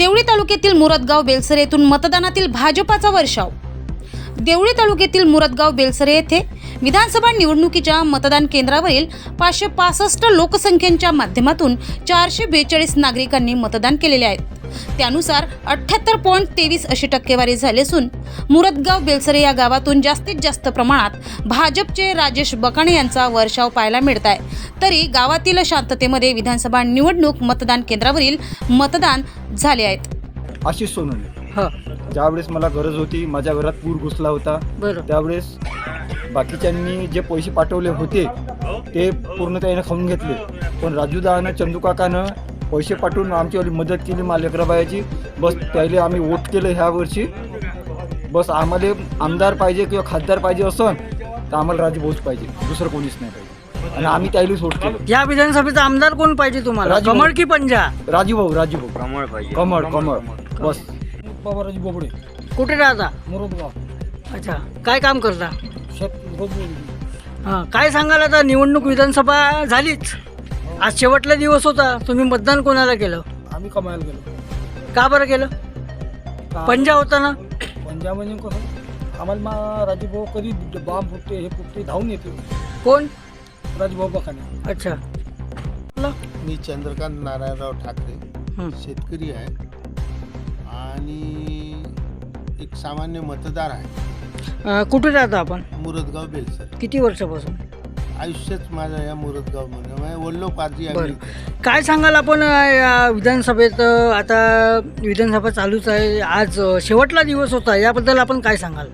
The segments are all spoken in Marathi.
देवळी तालुक्यातील मुरदगाव बेलसरे येथून मतदानातील भाजपाचा वर्षाव. देवळी तालुक्यातील मुरदगाव बेलसरे येथे विधानसभा निवडणुकीच्या मतदान केंद्रावरील पाचशे पासष्ट लोकसंख्येच्या माध्यमातून चारशे बेचाळीस नागरिकांनी मतदान केलेले आहेत त्यानुसार अठ्ठ्याहत्तर पॉईंट तेवीस अशी टक्केवारी झाली असून मुरदगाव बेलसरे या गावातून जास्तीत जास्त प्रमाणात भाजपचे राजेश बकाणे यांचा वर्षाव पाहायला मिळत आहे. तरी गावातील शांततेमध्ये विधानसभा निवडणूक मतदान केंद्रावरील मतदान झाले आहेत. आशिष सोनवणे. हा. ज्यावेळेस मला गरज होती माझ्या घरात पूर घुसला होता बरं. त्यावेळेस बाकीच्यांनी जे पैसे पाठवले होते ते पूर्ण त्याने खाऊन घेतले. पण राजूदानं चंदू काकानं पैसे पाठवून आमच्यावाली मदत केली माझ्या लेकराबायाची बस त्याले आम्ही वोट केलं ह्या वर्षी. बस आम्हाला आमदार पाहिजे किंवा खासदार पाहिजे असं तर आम्हाला राजू भाऊच पाहिजे. दुसरं कोणीच नाही पाहिजे. आणि आम्ही त्यालाच वोट केलं. या विधानसभेचा आमदार कोण पाहिजे तुम्हाला? राजू कमळ की पंजा? राजू भाऊ राजू भाऊ. कमळ पाहिजे. कमळ कमळ बस. बाबाराजी बोबडे. कुठे राहता? मुरदगाव. अच्छा. काय काम करता? रोज हां काय सांगाल आता? निवडणूक विधानसभा झालीच. आज शेवटला दिवस होता. तुम्ही मतदान कोणाला केलं? आम्ही कमायला गेलो. का बरं केलं? पंजा होता ना? पंजाब म्हणजे कसं? आम्हाला मा राजूभाऊ कधी बाम फुटते हे फुटते धावून येते. कोण? राजूभाऊ बकाने अच्छा. मी चंद्रकांत नारायणराव ठाकरे हं. शेतकरी आहे. आणि एक सामान्य मतदार आहे. अं, कुठे राहता आपण? मुरदगाव बेलसर. किती वर्षापासून? आयुष्यच माझं या मुरदगावमध्ये म्हणजे वल्लोपारजी बरं आम्ही. काय सांगाल आपण अं, या विधानसभेत अं, आता विधानसभा चालूच आहे. आज अं, शेवटला दिवस होता. याबद्दल आपण काय सांगाल?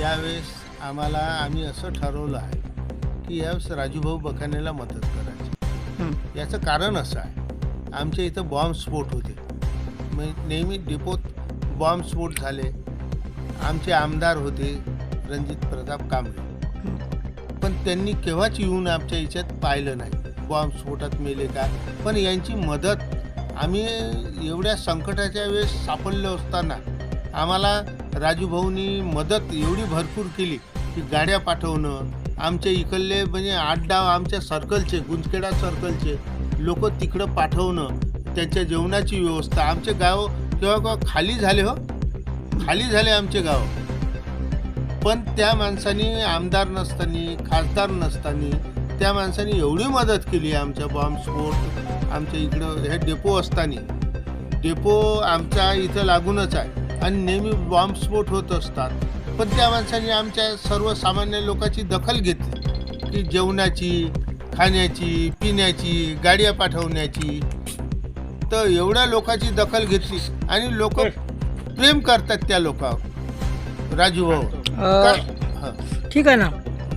यावेळेस आम्हाला आम्ही असं ठरवलं आहे की यावेळेस राजूभाऊ बकानेला मदत करायची. हं. याचं कारण असं आहे. आमच्या इथं बॉम्बस्फोट होते. म्हणजे नेहमी डिपोत बॉम्बस्फोट झाले. आमचे आमदार होते रणजित प्रताप कांबळे. पण त्यांनी केव्हाच येऊन आमच्या याच्यात पाहिलं नाही. बॉम्ब स्फोटात मेले का? पण यांची मदत आम्ही एवढ्या संकटाच्या वेळेस सापडलो असताना आम्हाला राजूभाऊनी मदत एवढी भरपूर केली की गाड्या पाठवणं आमच्या इकडले म्हणजे आठ डाव आमच्या सर्कलचे गुंजखेडा सर्कलचे लोक तिकडं पाठवणं त्यांच्या जेवणाची व्यवस्था आमचे गाव केव्हा केव्हा खाली झाले हो. खाली झाले आमचे गाव. पण त्या माणसाने आमदार नसताना खासदार नसताना त्या माणसाने एवढी मदत केली आमच्या बॉम्बस्फोट आमच्या इकडं हे डेपो असताना. डेपो आमच्या इथं लागूनच आहे आणि नेहमी बॉम्बस्फोट होत असतात. पण त्या माणसाने आमच्या सर्वसामान्य लोकांची दखल घेतली. की जेवणाची खाण्याची पिण्याची गाड्या पाठवण्याची. तर एवढ्या लोकांची दखल घेतली आणि लोक प्रेम करतात त्या लोकांवर. राजू भाऊ. ठीक आहे ना.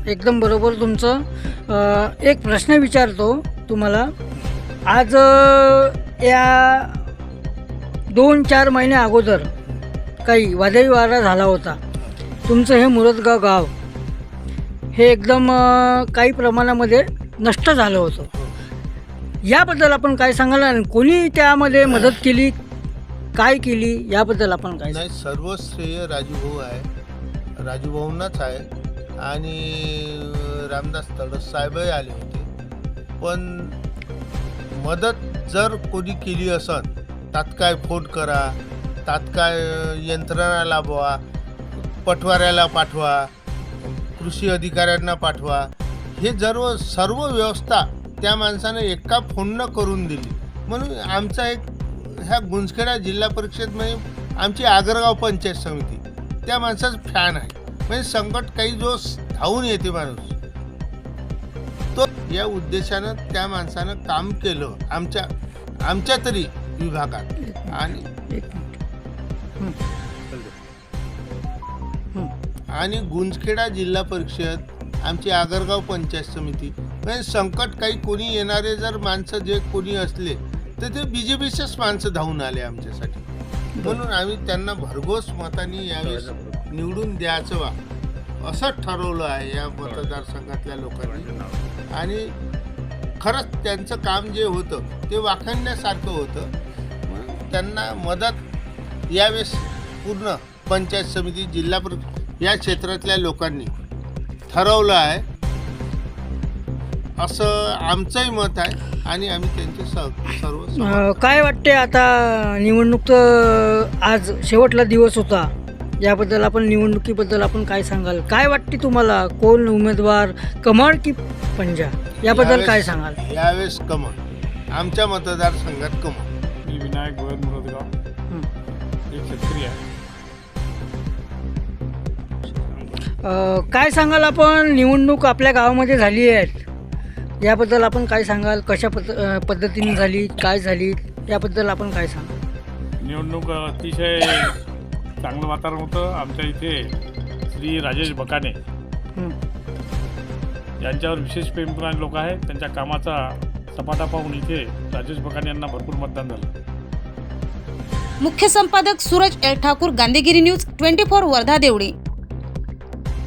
एकदम बरोबर तुमचं. अं, एक प्रश्न विचारतो तुम्हाला. आज अं, या दोन चार महिन्या अगोदर काही वादळी वारा झाला होता. तुमचं हे मुरदगाव गाव हे एकदम अं, काही प्रमाणामध्ये नष्ट झालं होतं. याबद्दल आपण काय सांगाल आणि कोणी त्यामध्ये मदत केली? काय केली याबद्दल आपण काय नाही सर्व श्रेय राजूभाऊ आहे. राजूभाऊंनाच आहे. आणि रामदास तडस साहेबही आले होते. पण मदत जर कोणी केली असत तात्काळ फोन करा तात्काळ यंत्रणा लाभवा पटवाऱ्याला पाठवा कृषी अधिकाऱ्यांना पाठवा हे सर्व सर्व व्यवस्था त्या माणसानं एका फोननं करून दिली. म्हणून आमचा एक ह्या गुंजखेडा जिल्हा परिषदमध्ये आमची आगरगाव पंचायत समिती. त्या माणसाचं फॅन आहे. म्हणजे संकट काही जो धावून येते माणूस तो या उद्देशानं त्या माणसानं काम केलं आमच्या आमच्या तरी विभागात. आणि आणि गुंजखेडा जिल्हा परिषद आमची आगरगाव पंचायत समिती. म्हणजे संकट काही कोणी येणारे जर माणसं जे कोणी असले तर ते बी जे पीचेच माणसं धावून आले आमच्यासाठी. म्हणून आम्ही त्यांना भरघोस मताने यावेळेस निवडून द्यायचं वा असं ठरवलं आहे या मतदारसंघातल्या लोकांनी. आणि खरंच त्यांचं काम जे होतं ते वाखाणण्यासारखं होतं. म्हणून त्यांना मदत यावेळेस पूर्ण पंचायत समिती जिल्हा या क्षेत्रातल्या लोकांनी ठरवलं आहे. असं आमचंही मत आहे आणि आम्ही त्यांचे सर्व अ, काय वाटते आता निवडणूक तर आज शेवटला दिवस होता. याबद्दल आपण निवडणुकीबद्दल आपण काय सांगाल? काय वाटते तुम्हाला? कोण उमेदवार कमळ की पंजा? याबद्दल काय यावेळेस- सांगाल? यावेळेस कमळ. आमच्या मतदारसंघात कमळ. मी विनायक गोविंद मुरदगाव. हं. एक शेतकरी आहे. अ, काय सांगाल आपण? निवडणूक आपल्या गावामध्ये झाली आहेत याबद्दल आपण काय सांगाल? कशा पद्ध पद्धतीने झाली? काय झाली? याबद्दल आपण काय सांगाल? निवडणूक अतिशय चांगलं वातावरण होतं. आमच्या इथे श्री राजेश बकाने. यांच्यावर विशेष प्रेमप्रमाणे लोक आहेत. त्यांच्या कामाचा सपाटा पाहून इथे राजेश बकाने यांना भरपूर मतदान झालं. मुख्य संपादक Suraj L Thakur Gandhigiri news twenty four Wardha Deoli.